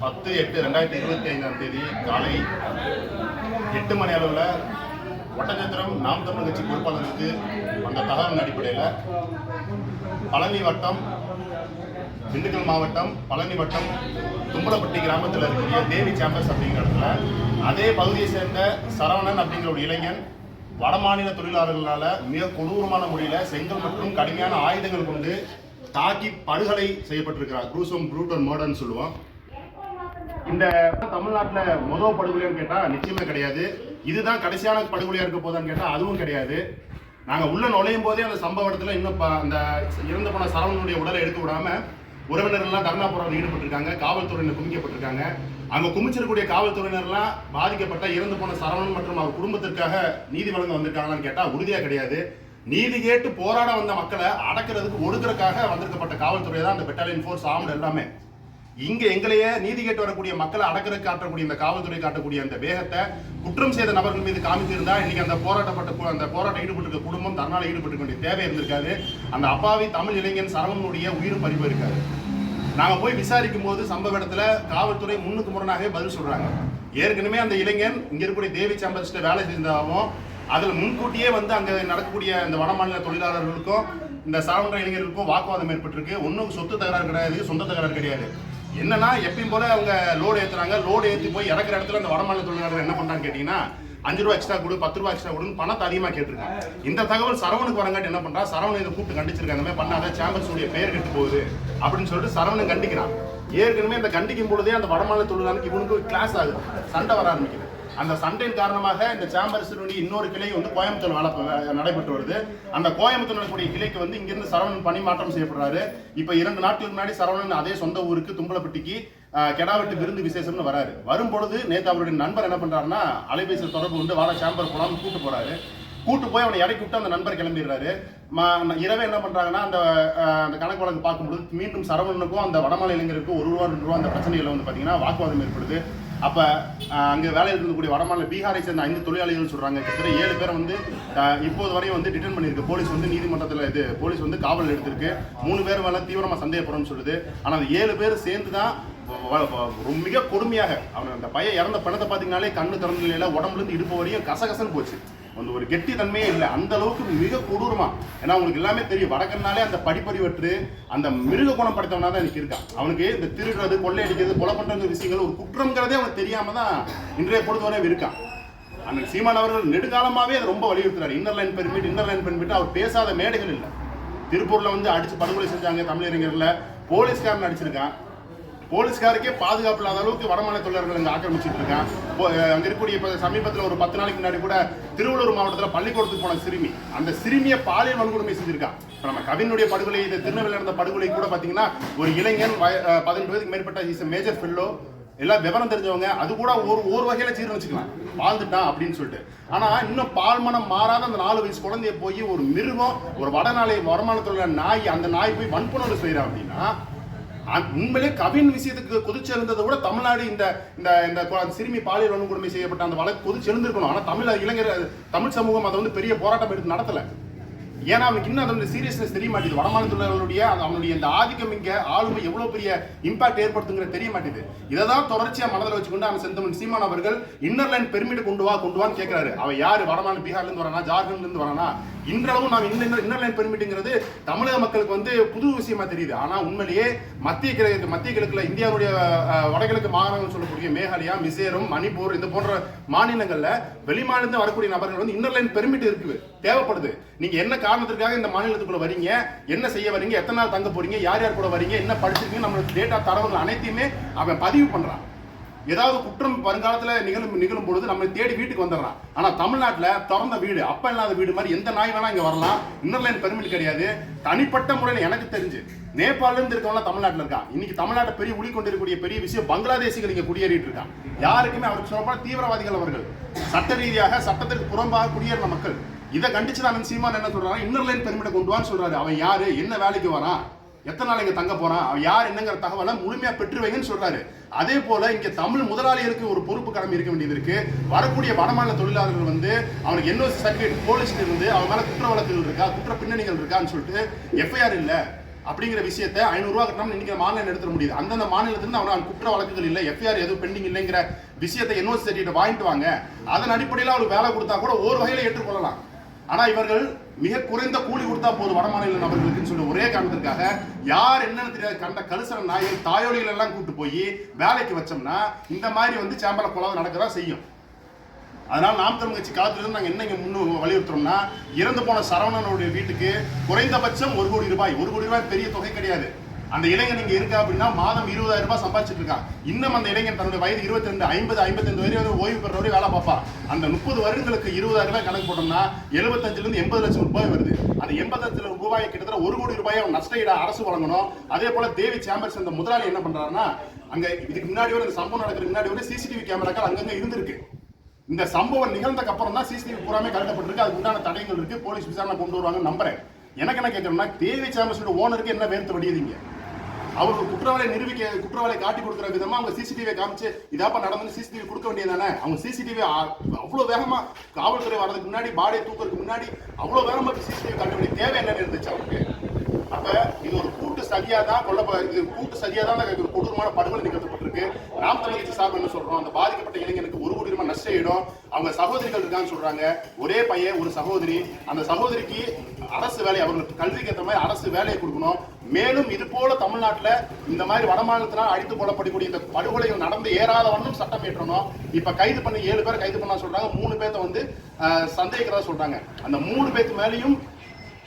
பத்து எட்டு ரெண்டாயிரத்தி இருபத்தி ஐந்தாம் தேதி காலை எட்டு மணி அளவில் ஒட்டச்சத்திரம் நாம் தமிழ் கட்சி பொறுப்பாளருக்கு அந்த தகவலின் அடிப்படையில் பழனி வட்டம் திண்டுக்கல் மாவட்டம் பழனி வட்டம் தும்பலப்பட்டி கிராமத்தில் இருக்கக்கூடிய தேவி சாம்பர்ஸ் அப்படிங்கிற இடத்துல அதே பகுதியை சேர்ந்த சரவணன் அப்படிங்கிற ஒரு இளைஞன் வடமாநில தொழிலாளர்களால் மிக கொடூரமான முறையில் செங்கல் மற்றும் கடுமையான ஆயுதங்கள் கொண்டு தாக்கி படுகொலை செய்யப்பட்டிருக்கிறார். குரூசம் ப்ரூட்டல் மர்டர்னு சொல்லுவோம். இந்த தமிழ்நாட்டில் முதல் படுகொலைன்னு கேட்டால் நிச்சயமே கிடையாது. இதுதான் கடைசியான படுகொலையாக இருக்க போதான்னு கேட்டால் அதுவும் கிடையாது. நாங்கள் உள்ள நுழையும் போதே அந்த சம்பவ இடத்துல இன்னும் அந்த இறந்து போன சரவணனுடைய உடலை எடுக்க விடாம உறவினர்கள்லாம் தர்ணா போராட்டம் ஈடுபட்டிருக்காங்க. காவல்துறையினர் குமிக்கப்பட்டிருக்காங்க அங்கே குமிச்சிருக்கக்கூடிய காவல்துறையினர்லாம் பாதிக்கப்பட்ட இறந்து போன சரவணன் மற்றும் அவர் குடும்பத்திற்காக நீதி வழங்க வந்திருக்காங்களான்னு கேட்டால் உறுதியாக கிடையாது. நீதி கேட்டு போராட வந்த மக்களை அடக்கிறதுக்கு ஒடுக்கிறதுக்காக வந்திருக்கப்பட்ட காவல்துறை தான் அந்த பெட்டாலியன் ஃபோர்ஸ் ஆம்டு எல்லாமே இங்க எங்களையே நீதி கேட்டு வரக்கூடிய மக்களை அடக்கிற காட்டக்கூடிய இந்த காவல்துறை காட்டக்கூடிய அந்த வேகத்தை குற்றம் செய்த நபர்கள் மீது காமித்திருந்தா இன்னைக்கு அந்த போராட்டப்பட்ட அந்த போராட்டம் ஈடுபட்டு குடும்பம் தர்ணால ஈடுபட்டு வேண்டிய தேவை இருந்திருக்காது. அந்த அப்பாவி தமிழ் இளைஞன் சரவணனுடைய உயிரும் பறிவு இருக்காது நாங்க போய் விசாரிக்கும் போது சம்பவ இடத்துல காவல்துறை முன்னுக்கு முரணாகவே பதில் சொல்றாங்க. ஏற்கனவே அந்த இளைஞன் இங்க இருக்கக்கூடிய தேவி சாம்பர்ஸ்ல வேலை செஞ்சாலும் அதுல முன்கூட்டியே வந்து அங்க நடக்கக்கூடிய இந்த வடமாநில தொழிலாளர்களுக்கும் இந்த சாவன்ற இளைஞர்களுக்கும் வாக்குவாதம் ஏற்பட்டிருக்கு. ஒன்றும் சொத்து தகராறு கிடையாது சொந்த தகராறு கிடையாது. என்னன்னா எப்பயும் போல அவங்க லோடு ஏத்துறாங்க. லோடு ஏற்றி போய் இறக்குற இடத்துல அந்த வடமாநில தொழிலாளர்கள் என்ன பண்றான்னு கேட்டீங்கன்னா அஞ்சு ரூபா எக்ஸ்ட்ரா கொடு பத்து ரூபா எக்ஸ்ட்ரா கொடுன்னு பணத்தை அதிகமாக கேட்டிருக்காங்க. இந்த தகவல் சரவணுக்கு வரங்காட்டி என்ன பண்றா? சரவணன் இதை கூப்பிட்டு கண்டிச்சிருக்காங்க. மாதிரி பண்ணாத சேம்பர்ஸுடைய பெயர் கெட்டு போகுது அப்படின்னு சொல்லிட்டு சரவணன் கண்டிக்கிறான். ஏற்கனவே அந்த கண்டிக்கும் பொழுதே அந்த வடமாநில தொழிலாளருக்கு இவனுக்கு கிளாஸ் ஆகுது. சண்டை வர ஆரம்பிக்குது. அந்த சண்டையின் காரணமாக இந்த சாம்பர்ஸினுடைய இன்னொரு கிளை வந்து கோயம்புத்தூர் வளர்ப்பு நடைபெற்று வருது. அந்த கோயம்புத்தூர் நடக்கக்கூடிய கிளைக்கு வந்து இங்கிருந்து சரவணன் பணி மாற்றம் செய்யப்படுறாரு. இப்ப இரண்டு நாட்களுக்கு முன்னாடி சரவணன் அதே சொந்த ஊருக்கு தும்பலப்பட்டிக்கு கெடாவெட்டு விருந்து விசேஷம்னு வராரு. வரும்பொழுது நேற்று நேத்து அவருடைய நண்பர் என்ன பண்றாருன்னா அலைபேசி தொடர்பு கொண்டு வாழ சாம்பர் போலாம்னு கூட்டு போறாரு. கூட்டு போய் அவனை இறக்கி விட்டு அந்த நண்பர் கிளம்பிடுறாரு. இரவே என்ன பண்றாங்கன்னா அந்த அந்த கணக்கு வழக்கு பார்க்கும்போது மீண்டும் சரவணனுக்கும் அந்த வடமாநில இளைஞருக்கும் ஒரு ரூபா ரெண்டு ரூபா அந்த பிரச்சனைகளை வந்து பாத்தீங்கன்னா வாக்குவாதம் ஏற்படுது. அப்போ அங்கே வேலை வேலையில் இருக்கக்கூடிய வடமாநில பீகாரை சேர்ந்த ஐந்து தொழிலாளிகள் சொல்கிறாங்க கிட்டத்தட்ட ஏழு பேரை வந்து இப்போது வரையும் வந்து டிடென் பண்ணியிருக்கு. போலீஸ் வந்து நீதிமன்றத்தில் இது போலீஸ் வந்து காவல் எடுத்திருக்கு. மூணு பேர் மேலே தீவிரமாக சந்தேகப்படுறோம்னு சொல்லுது. ஆனால் அந்த ஏழு பேர் சேர்ந்து தான் வ- ரொம்ப மிக கொடுமையாக அவன் அந்த பையன் இறந்த பணத்தை பார்த்தீங்கனாலே கண்ணு திறந்த நிலையில் உடம்புலேருந்து இடுப்பு வரையும் கசகசன்னு போச்சு. அந்த ஒரு கெட்டி தன்மையே இல்லை. அந்த அளவுக்கு மிக கொடூரமா. ஏன்னா அவங்களுக்கு எல்லாமே தெரியும். வடக்கன்னாலே அந்த படிப்பறிவற்று அந்த மிருக குணம் படைத்தவனா தான் எனக்கு இருக்கான். அவனுக்கு இந்த திருடுறது கொள்ளையடிக்கிறது கொலை பண்ணுறது விஷயங்கள் ஒரு குற்றம்ங்கிறதே அவனுக்கு தெரியாம தான் இன்றைய பொழுதுவரை இருக்கான். அண்ணன் சீமான் அவர்கள் நெடுகாலமாவே அதை ரொம்ப வலியுறுத்துறாரு inner line permit inner line permit அவர் பேசாத மேடைகள் இல்லை. திருப்பூர்ல வந்து அடிச்சு படுகொலை செஞ்சாங்க தமிழறிஞர்ல போலீஸ்காரன் அடிச்சிருக்கான் போலீஸ்காருக்கே பாதுகாப்பு இல்லாத அளவுக்கு வடமாநில தொழிலாளர்கள் அங்கே ஆக்கிரமிச்சிட்டு இருக்கான் அங்கே இருக்கக்கூடிய இப்போ சமீபத்தில் ஒரு பத்து நாளைக்கு முன்னாடி கூட திருவள்ளூர் மாவட்டத்தில் பள்ளிக்கூடத்துக்கு போன சிறுமி. அந்த சிறுமியை பாலியல் வன்கொடுமை செஞ்சிருக்கான் இப்போ நம்ம கவினுடைய படுகொலை இந்த திருநெல்வேலியில் நடந்த படுகொலை கூட பார்த்தீங்கன்னா ஒரு இளைஞன் வய- பதினெட்டு வயதுக்கு மேற்பட்ட இஸ் மேஜர் ஃபெல்லோ எல்லாம் விவரம் தெரிஞ்சவங்க. அது கூட ஒரு ஒரு வகையில ஜீரணிச்சுக்கலாம் வாழ்ந்துட்டான் அப்படின்னு சொல்லிட்டு. ஆனால் இன்னும் பால்மனம் மாறாத அந்த நாலு வயசு குழந்தைய போய் ஒரு மிருகம் ஒரு வடநாளை வருமானத்துல நாய் அந்த நாய் போய் வன்புணர்வு செய்கிறான் அப்படின்னா உண்மையிலே கவின் விஷயத்துக்கு கொதிச்செழுந்ததை விட தமிழ்நாடு இந்த இந்த இந்த சிறுமி பாலியல் வன்கொடுமை செய்யப்பட்ட அந்த வழக்கு கொதிச்செழுந்திருக்கணும் ஆனா தமிழ் இளைஞர் தமிழ் சமூகம் அதை வந்து பெரிய போராட்டம் எடுத்து நடத்தல. ஏன்னா அவனுக்கு இன்னும் அதனுடைய சீரியஸ்னஸ் தெரிய மாட்டேது வடமாநில தொழிலாளர்களுடைய அவனுடைய இந்த ஆதிக்கம் இங்க ஆளுமை எவ்வளவு பெரிய இம்பாக்ட் ஏற்படுத்துங்கிற தெரிய மாட்டேது இதை தான் தொடர்ச்சியா மனதில் வச்சுக்கொண்டு அவன் செந்தமன் சீமான் அவர்கள் இன்னர் லைன் பெர்மிட் கொண்டு வா கொண்டு வான்னு கேட்கிறாரு அவன் யாரு? வடமாநில பீகார்ல இருந்து வரானா? ஜார்க்கண்ட்ல இருந்து வரானா? இன்றளவும் நாம் இந்த இன்னர்லைன் பெர்மிட்டுங்கிறது தமிழக மக்களுக்கு வந்து புது விஷயமா தெரியுது. ஆனா உண்மையிலேயே மத்திய கிழக்கு மத்திய கிழக்குல இந்தியாவுடைய வடகிழக்கு மாகாணம் சொல்லக்கூடிய மேகாலயா மிசேரம் மணிப்பூர் இந்த போன்ற மாநிலங்கள்ல வெளிமாநிலத்தில் வரக்கூடிய நபர்கள் வந்து இன்னர்லைன் பெர்மிட் இருக்குது. தேவைப்படுது. நீங்க என்ன காரணத்திற்காக இந்த மாநிலத்துக்குள்ள வரீங்க? என்ன செய்ய வரீங்க? எத்தனை நாள் தங்க போறீங்க? யார் யார் கூட வரீங்க? என்ன படிச்சிருக்கீங்க? நம்மளுக்கு டேட்டா தரவுகள் அனைத்தையுமே அவன் பதிவு பண்றான். ஏதாவது குற்றம் வருங்காலத்தில் நிகழும் நிகழும் பொழுது நம்ம தேடி வீட்டுக்கு வந்துடுறான் ஆனால் தமிழ்நாட்டில் திறந்த வீடு அப்போ இல்லாத வீடு மாதிரி எந்த நாய் வேணா இங்கே வரலாம். இன்னர் லைன் கிடையாது. தனிப்பட்ட முறையில் எனக்கு தெரிஞ்சு நேபாளிலிருந்து இருக்கவங்களாம் தமிழ்நாட்டில் இருக்கான் இன்னைக்கு தமிழ்நாட்டை பெரிய உளி கொண்டிருக்கக்கூடிய பெரிய விஷயம் பங்களாதேசிகள் இங்கே குடியேறிட்டு இருக்கான் யாருக்குமே அவருக்கு சொல்லப்போனால் தீவிரவாதிகள் அவர்கள். சட்ட ரீதியாக சட்டத்திற்கு புறம்பாக குடியேறின மக்கள். இதை கண்டிச்சு நான் சீமான் என்ன சொல்றாங்க இன்னர் லைன் கொண்டு வான்னு சொல்றாரு. அவன் யாரு? என்ன வேலைக்கு வரான்? எத்தனை நாள் இங்க தங்க போறான்? அவன் யார் என்னங்கிற தகவலை முழுமையா பெற்று வைங்கன்னு சொல்றாரு. அதே போல இங்க தமிழ் முதலாளிகளுக்கு ஒரு பொறுப்பு கடமை இருக்க வேண்டியது இருக்கு. வரக்கூடிய வடமாநில தொழிலாளர்கள் வந்து அவனுக்கு என்ஓசி சர்டிஃபிகேட் போலீஸ்ல இருந்து அவன் மேல குற்ற வழக்குகள் இருக்கா குற்ற பின்னணிகள் இருக்கான்னு சொல்லிட்டு எஃப்ஐஆர் இல்ல. அப்படிங்கிற விஷயத்தை ஐநூறுரூவா கட்டணும் இன்னைக்கு மாநிலம் எடுத்துட முடியுது. அந்தந்த மாநிலத்திலிருந்து அவன் குற்ற வழக்குகள் இல்லை. எஃப்ஐஆர் எதுவும் பெண்டிங் இல்லைங்கிற விஷயத்தை என்ஓசி சர்டிஃபிகேட் வாங்கிட்டு வாங்க. அதன் அடிப்படையில் அவனுக்கு வேலை கொடுத்தா கூட ஒரு வகையில ஏற்றுக்கொள்ளலாம். ஆனா இவர்கள் மிக குறைந்த கூலி கொடுத்தா போதும் வடமாநில நபர்களுக்குன்னு சொல்லி ஒரே காரணத்திற்காக யார் என்னன்னு தெரியாது கண்ட கலுசர நாய்கள் தாயோலிகள் எல்லாம் கூட்டு போய் வேலைக்கு வச்சோம்னா இந்த மாதிரி வந்து சேம்பல குழந்தை நடக்கதான் செய்யும். அதனால நாம் தமிழ் கட்சி காலத்திலிருந்து நாங்கள் என்ன இங்கே முன்னு வலியுறுத்துறோம்னா இறந்து போன சரவணனுடைய வீட்டுக்கு குறைந்தபட்சம் ஒரு கோடி ரூபாய் ஒரு கோடி ரூபாய் பெரிய தொகை கிடையாது. அந்த இளைஞன் இங்க இருக்கா அப்படின்னா மாதம் இருபதாயிரம் ரூபாய் சம்பாதிச்சிட்டு இருக்கான். இன்னும் அந்த இளைஞன் தன்னுடைய வயது இருபத்தி ரெண்டு ஐம்பது ஐம்பத்தஞ்சு வரை வரை ஓய்வு பெற வரை வேலை பார்ப்பான் அந்த முப்பது வருடங்களுக்கு இருபதாயிரம் ரூபாய் கணக்கு போட்டோம்னா எழுபத்தஞ்சுல இருந்து எண்பது லட்சம் ரூபாய் வருது. அந்த எண்பது லட்சம் ரூபாய் கிட்டத்தட்ட ஒரு கோடி ரூபாய் அவன் நஷ்ட அரசு வழங்கணும். அதே போல தேவி சேம்பர்ஸ் அந்த முதலாளி என்ன பண்றாருன்னா அங்க இதுக்கு முன்னாடி வரை இந்த சம்பவம் நடக்கிற முன்னாடி வரை சிசிடிவி கேமராக்கள் அங்கங்க இருந்திருக்கு. இந்த சம்பவம் நிகழ்ந்ததுக்கு அப்புறம் தான் சிசிடிவி பூராமே கழட்டப்பட்டிருக்கு அதுக்கு உண்டான தடயங்கள் இருக்கு. போலீஸ் விசாரணை கொண்டு வருவாங்கன்னு நம்புறேன். எனக்கு என்ன கேட்கணும்னா தேவி சேம்பர்ஸோட ஓனருக்கு என்ன வேர்த்து வடியுதுங்க அவருக்கு குற்றவாளியை நிரூபிக்க குற்றவாளியை காட்டி கொடுக்குற விதமா அவங்க சிசிடிவியை காமிச்சு இதாப்பா நடந்து சிசிடிவி கொடுக்க வேண்டியதானே அவங்க சிசிடிவி அவ்வளவு வேகமா காவல்துறை வர்றதுக்கு முன்னாடி பாடியை தூக்குறதுக்கு முன்னாடி அவ்வளவு வேகமா சிசிடிவி காட்ட வேண்டிய தேவை என்னன்னு இருந்துச்சு அவருக்கு அப்ப இது ஒரு கூட்டு சரியா தான் கொல்ல இது கூட்டு சரியா தான் இந்த கொடூரமான படுகொலை நிகழ்த்தப்பட்டிருக்கு. நாம் தமிழ் சார்பு என்ன சொல்றோம்? அந்த பாதிக்கப்பட்ட இளைஞனுக்கு ஒரு கோடி ரூபாய் நஷ்ட அவங்க சகோதரிகள் இருக்கான்னு சொல்றாங்க. ஒரே பையன் ஒரு சகோதரி. அந்த சகோதரிக்கு அரசு வேலை அவர்களுக்கு கல்விக்கு ஏற்ற மாதிரி அரசு வேலையை கொடுக்கணும். மேலும் இது போல தமிழ்நாட்டில் இந்த மாதிரி வடமாநிலத்தினால் அழித்து கொள்ளப்படக்கூடிய இந்த படுகொலைகள் நடந்து ஏறாதவனும் சட்டம் ஏற்றணும் இப்ப கைது பண்ணி ஏழு பேர் கைது பண்ண சொல்றாங்க மூணு பேர்த்த வந்து சந்தேகிக்கிறதா சொல்றாங்க. அந்த மூணு பேர்த்து மேலேயும்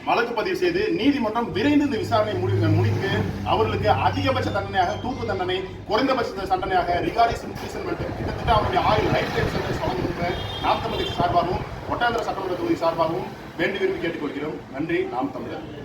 வழக்கு பதிவு செய்து நீதிமன்றம் விரைந்து இந்த விசாரணை முடிவு முடித்து அவர்களுக்கு அதிகபட்ச தண்டனையாக தூக்கு தண்டனை குறைந்தபட்ச தண்டனையாக ரிகாரி இம்ப்ரிசன்மெண்ட் கிட்டத்தட்ட அவருடைய ஆயுள் லைஃப் டைம் சென்டென்ஸ் வழங்குகின்ற நாம் தமிழ் சார்பாகவும் ஒட்டாந்திர சட்டமன்ற தொகுதி சார்பாகவும் வேண்டி விரும்பி கேட்டுக்கொள்கிறோம். நன்றி. நாம் தமிழர்.